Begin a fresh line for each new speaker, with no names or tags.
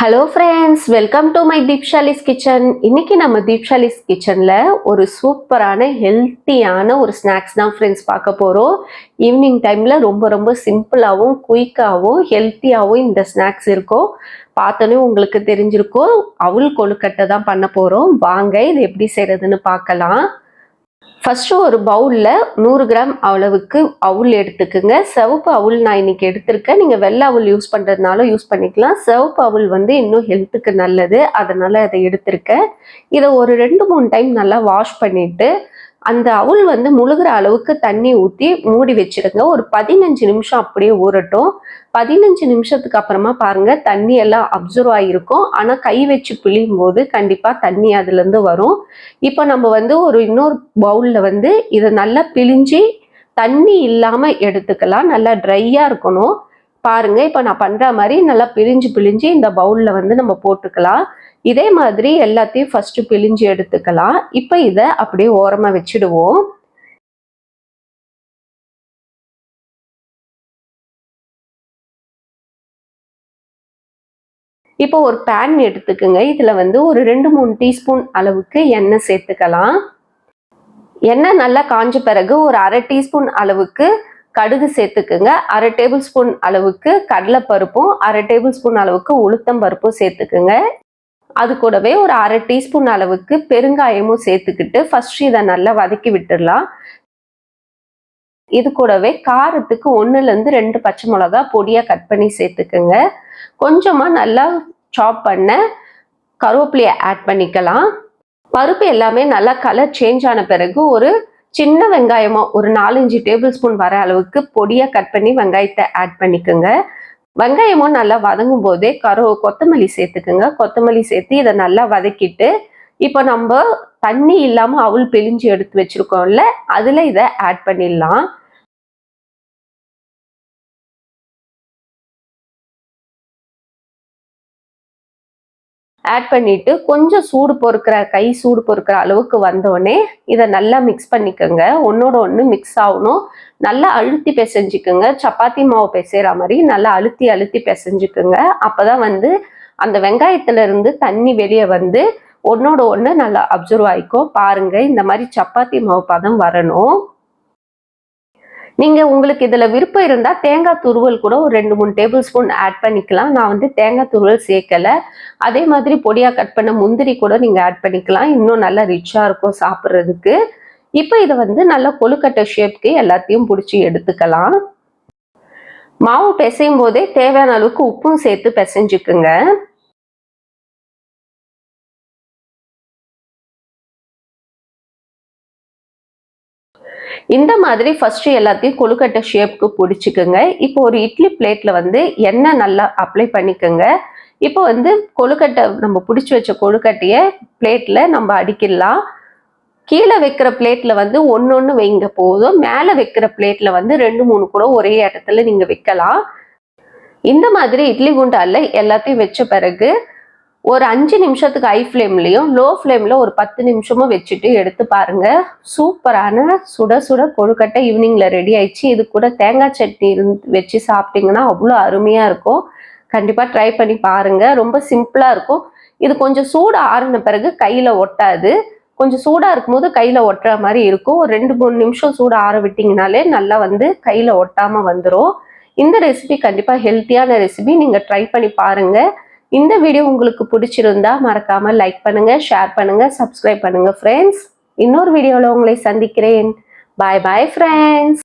Hello friends welcome to my Deepshali's kitchen இன்னைக்கு நம்ம தீப்ஷாலிஸ் கிச்சனில் ஒரு சூப்பரான ஹெல்த்தியான ஒரு ஸ்நாக்ஸ் தான் ஃப்ரெண்ட்ஸ் பார்க்க போகிறோம் ஈவினிங் டைமில் ரொம்ப ரொம்ப சிம்பிளாகவும் குயிக்காகவும் ஹெல்த்தியாகவும் இந்த ஸ்நாக்ஸ் இருக்கும். பார்த்தோன்னே உங்களுக்கு தெரிஞ்சிருக்கும். அவுள் கொழுக்கட்டை தான் பண்ண போகிறோம் வாங்க இது எப்படி செய்கிறதுன்னு பார்க்கலாம். ஃபஸ்ட்டு ஒரு பவுலில் நூறு கிராம் அளவுக்கு அவுல் எடுத்துக்குங்க. சிவப்பு அவுல் நான் இன்னைக்கு எடுத்திருக்கேன். நீங்கள் வெள்ளை அவுல் யூஸ் பண்ணுறதுனால யூஸ் பண்ணிக்கலாம். சிவப்பு அவுல் வந்து இன்னும் ஹெல்த்துக்கு நல்லது. அதனால் அதை எடுத்திருக்கேன். இதை ஒரு ரெண்டு மூணு டைம் நல்லா வாஷ் பண்ணிவிட்டு அந்த அவுள் வந்து முழுகிற அளவுக்கு தண்ணி ஊற்றி மூடி வச்சிருங்க. ஒரு பதினஞ்சு நிமிஷம் அப்படியே ஊறட்டும். பதினஞ்சு நிமிஷத்துக்கு அப்புறமா பாருங்க தண்ணி எல்லாம் அப்சர்வ் ஆகிருக்கும் ஆனால் கை வச்சு பிழியும் போது கண்டிப்பாக தண்ணி அதுலேருந்து வரும். இப்போ நம்ம வந்து ஒரு இன்னொரு பவுலில் வந்து இதை நல்லா பிழிஞ்சு தண்ணி இல்லாமல் எடுத்துக்கலாம். நல்லா ட்ரையாக இருக்கணும். பாருங்க. இப்போ நான் பண்ணுற மாதிரி நல்லா பிழிஞ்சு பிழிஞ்சு இந்த பவுலில் வந்து நம்ம போட்டுக்கலாம். இதே மாதிரி எல்லாத்தையும் ஃபஸ்ட்டு பிழிஞ்சு எடுத்துக்கலாம். இப்போ இதை அப்படியே ஓரமாக வச்சுடுவோம். இப்போ ஒரு பேன் எடுத்துக்குங்க. இதில் வந்து ஒரு ரெண்டு மூணு டீஸ்பூன் அளவுக்கு எண்ணெய் சேர்த்துக்கலாம். எண்ணெய் நல்லா காஞ்ச பிறகு ஒரு அரை டீஸ்பூன் அளவுக்கு கடுகு சேர்த்துக்குங்க. அரை டேபிள் ஸ்பூன் அளவுக்கு கடலைப்பருப்பும் அரை டேபிள் ஸ்பூன் அளவுக்கு உளுத்தம் பருப்பும் சேர்த்துக்குங்க. அது கூடவே ஒரு அரை டீஸ்பூன் அளவுக்கு பெருங்காயமும் சேர்த்துக்கிட்டு ஃபர்ஸ்ட் இதை நல்லா வதக்கி விட்டுடலாம். இது கூடவே காரத்துக்கு ஒன்றுலேருந்து ரெண்டு பச்சை மிளகா பொடியாக கட் பண்ணி சேர்த்துக்குங்க. கொஞ்சமாக நல்லா சாப் பண்ண கருவேப்பிலையை ஆட் பண்ணிக்கலாம். பருப்பு எல்லாமே நல்லா கலர் சேஞ்ச் ஆன பிறகு ஒரு சின்ன வெங்காயமாக ஒரு நாலஞ்சு டேபிள் ஸ்பூன் வர அளவுக்கு பொடியாக கட் பண்ணி வெங்காயத்தை ஆட் பண்ணிக்கோங்க. வெங்காயமும் நல்லா வதங்கும் போதே கரு கொத்தமல்லி சேர்த்துக்குங்க. கொத்தமல்லி சேர்த்து இதை நல்லா வதக்கிட்டு இப்போ நம்ம தண்ணி இல்லாமல் அவள் பிழிஞ்சு எடுத்து வச்சுருக்கோம்ல அதில் இதை ஆட் பண்ணிடலாம். ஆட் பண்ணிட்டு கொஞ்சம் சூடு பொறுக்கிற கை சூடு பொறுக்கிற அளவுக்கு வந்தோடனே இதை நல்லா மிக்ஸ் பண்ணிக்கோங்க. ஒன்னோட ஒன்று மிக்ஸ் ஆகணும். நல்லா அழுத்தி பிசைஞ்சிக்கோங்க. சப்பாத்தி மாவு பிசைகிற மாதிரி நல்லா அழுத்தி அழுத்தி பிசைஞ்சுக்குங்க. அப்போதான் வந்து அந்த வெங்காயத்துல இருந்து தண்ணி வெளியே வந்து ஒன்னோட ஒன்று நல்லா அப்சர்வ் ஆகிக்கும் பாருங்க இந்த மாதிரி சப்பாத்தி மாவு பதம் வரணும். நீங்கள் உங்களுக்கு இதில் விருப்பம் இருந்தால் தேங்காய் துருவல் கூட ஒரு ரெண்டு மூணு டேபிள் ஸ்பூன் ஆட் பண்ணிக்கலாம். நான் வந்து தேங்காய் துருவல் சேர்க்கலை. அதே மாதிரி பொடியாக கட் பண்ண முந்திரி கூட நீங்கள் ஆட் பண்ணிக்கலாம். இன்னும் நல்லா ரிச்சாக இருக்கும் சாப்பிட்றதுக்கு. இப்போ இதை வந்து நல்லா கொழுக்கட்டை ஷேப்க்கு எல்லாத்தையும் பிடிச்சி எடுத்துக்கலாம். மாவு பிசையும் போதே தேவையான அளவுக்கு உப்பும் சேர்த்து பிசைஞ்சுக்குங்க. இந்த மாதிரி ஃபஸ்ட்டு எல்லாத்தையும் கொழுக்கட்டை ஷேப்க்கு பிடிச்சிக்கோங்க. இப்போ ஒரு இட்லி பிளேட்டில் வந்து எண்ணெய் நல்லா அப்ளை பண்ணிக்கோங்க. இப்போ வந்து கொழுக்கட்டை நம்ம பிடிச்சி வச்ச கொழுக்கட்டையை பிளேட்டில் நம்ம அடிக்கிடலாம். கீழே வைக்கிற பிளேட்டில் வந்து ஒன்று ஒன்று வைங்க போதும். மேலே வைக்கிற பிளேட்டில் வந்து ரெண்டு மூணு கூட ஒரே இடத்துல நீங்கள் வைக்கலாம். இந்த மாதிரி இட்லி குண்டால எல்லாத்தையும் வச்ச பிறகு ஒரு அஞ்சு நிமிஷத்துக்கு ஹை ஃப்ளேம்லையும் லோ ஃப்ளேமில் ஒரு பத்து நிமிஷமும் வச்சுட்டு எடுத்து பாருங்க. சூப்பரான சுட சுட கொழுக்கட்டை ஈவினிங்கில் ரெடி ஆயிடுச்சு. இது கூட தேங்காய் சட்னி இருந்து வச்சு சாப்பிட்டிங்கன்னா அவ்வளோ அருமையாக இருக்கும். கண்டிப்பாக ட்ரை பண்ணி பாருங்கள் ரொம்ப சிம்பிளாக இருக்கும். இது கொஞ்சம் சூடு ஆறின பிறகு கையில் ஒட்டாது. கொஞ்சம் சூடாக இருக்கும்போது கையில் ஒட்டுற மாதிரி இருக்கும். ஒரு ரெண்டு மூணு நிமிஷம் சூடு ஆற விட்டிங்கனாலே நல்லா வந்து கையில் ஒட்டாமல் வந்துடும் இந்த ரெசிபி கண்டிப்பாக ஹெல்த்தியான ரெசிபி நீங்கள் ட்ரை பண்ணி பாருங்கள் இந்த வீடியோ உங்களுக்கு பிடிச்சிருந்தா மறக்காம லைக் பண்ணுங்க ஷேர் பண்ணுங்க சப்ஸ்கிரைப் பண்ணுங்க ஃப்ரெண்ட்ஸ் இன்னொரு வீடியோவில் உங்களை சந்திக்கிறேன். பாய் பாய் ஃப்ரெண்ட்ஸ்